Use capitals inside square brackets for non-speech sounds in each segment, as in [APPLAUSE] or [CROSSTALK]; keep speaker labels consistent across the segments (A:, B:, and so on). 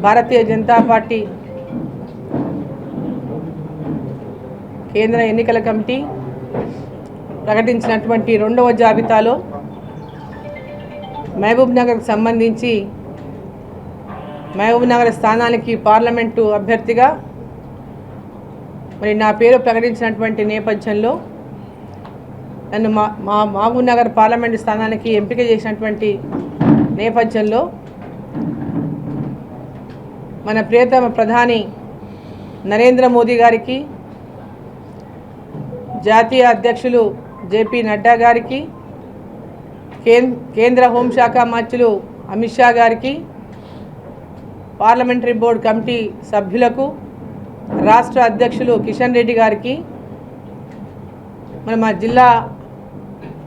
A: Bharatiya Janata party కేంద్ర ఎన్నికల committee ప్రకటించినటువంటి రెండవ జాబితాలో మహబూబ్ నగర్కు సంబంధించి మహబూబ్ నగర్ స్థానానికి పార్లమెంటు అభ్యర్థిగా మరి నా పేరు ప్రకటించినటువంటి నేపథ్యంలో నన్ను మా మా మహబూబ్ నగర్ పార్లమెంటు స్థానానికి ఎంపిక చేసినటువంటి నేపథ్యంలో మన ప్రియతమ ప్రధాని నరేంద్ర మోదీ గారికి జాతీయ అధ్యక్షులు జేపీ నడ్డా గారికి కేంద్ర హోంశాఖ మంత్రులు అమిత్ షా గారికి పార్లమెంటరీ బోర్డు కమిటీ సభ్యులకు రాష్ట్ర అధ్యక్షులు కిషన్ రెడ్డి గారికి మన మా జిల్లా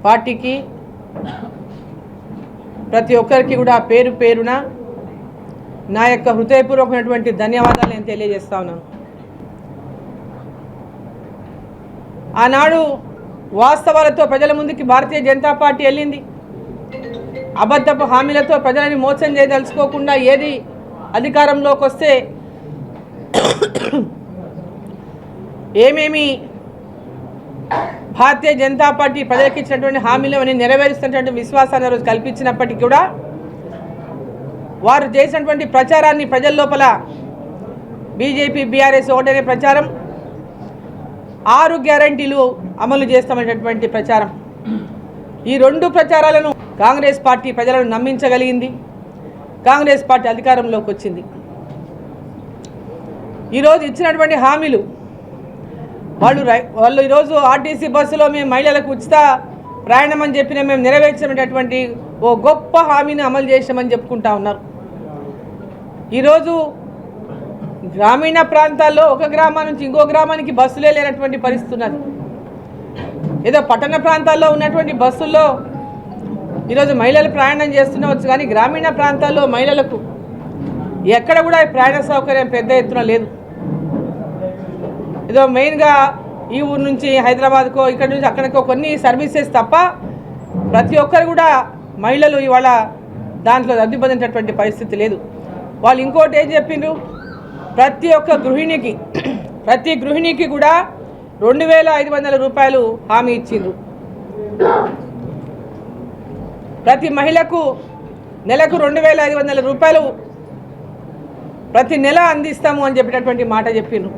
A: పార్టీకి ప్రతి ఒక్కరికి కూడా పేరు పేరున నా యొక్క హృదయపూర్వకమైనటువంటి ధన్యవాదాలు నేను తెలియజేస్తా ఉన్నాను. ఆనాడు వాస్తవాలతో ప్రజల ముందుకి భారతీయ జనతా పార్టీ వెళ్ళింది. అబద్ధపు హామీలతో ప్రజలని మోసం చేయదలుచుకోకుండా ఏది అధికారంలోకి వస్తే ఏమేమి భారతీయ జనతా పార్టీ ప్రజలకు ఇచ్చినటువంటి హామీలు అని నెరవేరుస్తున్నటువంటి విశ్వాసాన్ని రోజు కల్పించినప్పటికీ కూడా వారు చేసినటువంటి ప్రచారాన్ని ప్రజల లోపల బీజేపీ బీఆర్ఎస్ ఒకటనే ప్రచారం. ఆరు గ్యారంటీలు అమలు చేస్తామనేటటువంటి ప్రచారం. ఈ రెండు ప్రచారాలను కాంగ్రెస్ పార్టీ ప్రజలను నమ్మించగలిగింది. కాంగ్రెస్ పార్టీ అధికారంలోకి వచ్చింది. ఈరోజు ఇచ్చినటువంటి హామీలు వాళ్ళు రై- వాళ్ళు ఈరోజు ఆర్టీసీ బస్సులో మేము మహిళలకు ఉచిత ప్రయాణం అని చెప్పిన మేము నెరవేర్చినటువంటి ఓ గొప్ప హామీని అమలు చేసామని చెప్పుకుంటా ఉన్నారు. ఈరోజు గ్రామీణ ప్రాంతాల్లో ఒక గ్రామం నుంచి ఇంకో గ్రామానికి బస్సులే లేనటువంటి పరిస్థితి ఉన్నది. ఏదో పట్టణ ప్రాంతాల్లో ఉన్నటువంటి బస్సుల్లో ఈరోజు మహిళలు ప్రయాణం చేస్తుండవచ్చు కానీ గ్రామీణ ప్రాంతాల్లో మహిళలకు ఎక్కడ కూడా ప్రయాణ సౌకర్యం పెద్ద ఎత్తున లేదు. ఏదో మెయిన్గా ఈ ఊరు నుంచి హైదరాబాద్కో ఇక్కడ నుంచి అక్కడికో కొన్ని సర్వీసెస్ తప్ప ప్రతి ఒక్కరు కూడా మహిళలు ఇవాళ దాంట్లో రద్దు పరిస్థితి లేదు. వాళ్ళు ఇంకోటి ఏం చెప్పిండ్రు? ప్రతి ఒక్క గృహిణికి [CLEARS THROAT] ప్రతి గృహిణికి కూడా రెండు వేల ఐదు వందల రూపాయలు హామీ ఇచ్చిండ్రు. ప్రతి మహిళకు నెలకు రెండు వేల ఐదు వందల రూపాయలు ప్రతి నెల అందిస్తాము అని చెప్పినటువంటి మాట చెప్పిండ్రు.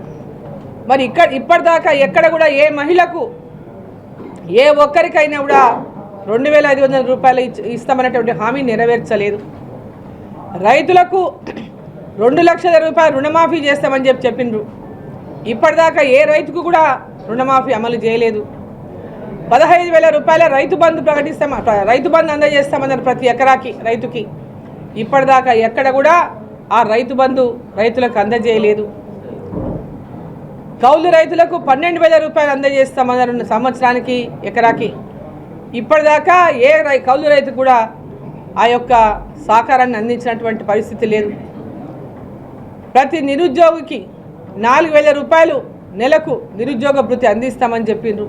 A: మరి ఇక్కడ ఇప్పటిదాకా ఎక్కడ కూడా ఏ మహిళకు ఏ ఒక్కరికైనా కూడా రెండు వేల ఐదు వందల రూపాయలు ఇస్తామనేటువంటి హామీ నెరవేర్చలేదు. రైతులకు రెండు లక్షల రూపాయలు రుణమాఫీ చేస్తామని చెప్పి చెప్పిండ్రు. ఇప్పటిదాకా ఏ రైతుకు కూడా రుణమాఫీ అమలు చేయలేదు. పదహైదు వేల రూపాయల రైతు బంధు ప్రకటిస్తాం రైతు బంధు అందజేస్తామన్నారు ప్రతి ఎకరాకి రైతుకి. ఇప్పటిదాకా ఎక్కడ కూడా ఆ రైతు బంధు రైతులకు అందజేయలేదు. కౌలు రైతులకు పన్నెండు వేల రూపాయలు అందజేస్తామన్నారు సంవత్సరానికి ఎకరాకి. ఇప్పటిదాకా ఏ రై కౌలు రైతు కూడా ఆ యొక్క సహకారాన్ని అందించినటువంటి పరిస్థితి లేదు. ప్రతి నిరుద్యోగికి నాలుగు వేల రూపాయలు నెలకు నిరుద్యోగ భృతి అందిస్తామని చెప్పిండ్రు.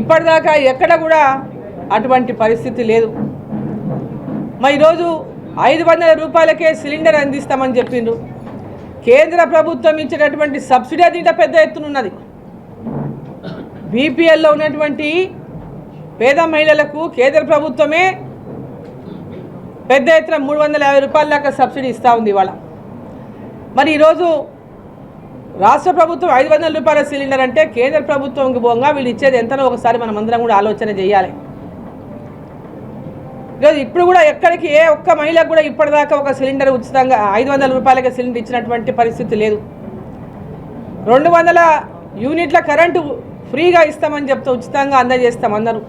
A: ఇప్పటిదాకా ఎక్కడ కూడా అటువంటి పరిస్థితి లేదు. మరి ఈరోజు ఐదు వందల రూపాయలకే సిలిండర్ అందిస్తామని చెప్పిండ్రు. కేంద్ర ప్రభుత్వం ఇచ్చేటటువంటి సబ్సిడీ అది పెద్ద ఎత్తున ఉన్నది. బీపీఎల్లో ఉన్నటువంటి పేద మహిళలకు కేంద్ర ప్రభుత్వమే పెద్ద ఎత్తున మూడు వందల యాభై రూపాయల దాకా సబ్సిడీ ఇస్తూ ఉంది ఇవాళ. మరి ఈరోజు రాష్ట్ర ప్రభుత్వం ఐదు వందల రూపాయల సిలిండర్ అంటే కేంద్ర ప్రభుత్వంకి పోగా వీళ్ళు ఇచ్చేది ఎంతనో ఒకసారి మనం అందరం కూడా ఆలోచన చేయాలి. ఈరోజు ఇప్పుడు కూడా ఎక్కడికి ఏ ఒక్క మహిళకు కూడా ఇప్పటిదాకా ఒక సిలిండర్ ఉచితంగా ఐదు వందల రూపాయలకి సిలిండర్ ఇచ్చినటువంటి పరిస్థితి లేదు. రెండు వందల యూనిట్ల కరెంటు ఫ్రీగా ఇస్తామని చెప్తే ఉచితంగా అందజేస్తాం అందరూ.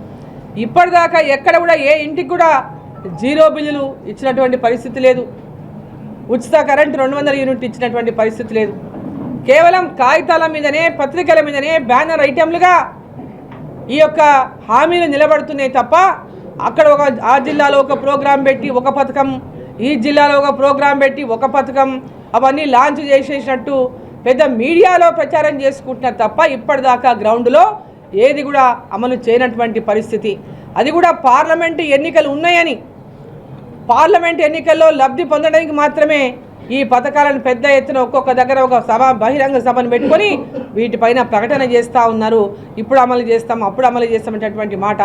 A: ఇప్పటిదాకా ఎక్కడ కూడా ఏ ఇంటికి కూడా జీరో బిల్లులు ఇచ్చినటువంటి పరిస్థితి లేదు. ఉచిత కరెంటు రెండు వందల యూనిట్ ఇచ్చినటువంటి పరిస్థితి లేదు. కేవలం కాగితాల మీదనే పత్రికల మీదనే బ్యానర్ ఐటెంలుగా ఈ యొక్క హామీలు నిలబడుతున్నాయి తప్ప అక్కడ ఒక ఆ జిల్లాలో ఒక ప్రోగ్రాం పెట్టి ఒక పథకం ఈ జిల్లాలో ఒక ప్రోగ్రాం పెట్టి ఒక పథకం అవన్నీ లాంచ్ చేసేసినట్టు పెద్ద మీడియాలో ప్రచారం చేసుకుంటున్నారు తప్ప ఇప్పటిదాకా గ్రౌండ్లో ఏది కూడా అమలు చేయనటువంటి పరిస్థితి. అది కూడా పార్లమెంటు ఎన్నికలు ఉన్నాయని పార్లమెంట్ ఎన్నికల్లో లబ్ధి పొందడానికి మాత్రమే ఈ పథకాలను పెద్ద ఎత్తున ఒక్కొక్క దగ్గర ఒక సభ బహిరంగ సభను పెట్టుకొని వీటిపైన ప్రకటన చేస్తూ ఉన్నారు. ఇప్పుడు అమలు చేస్తాం అప్పుడు అమలు చేస్తామనేటటువంటి మాట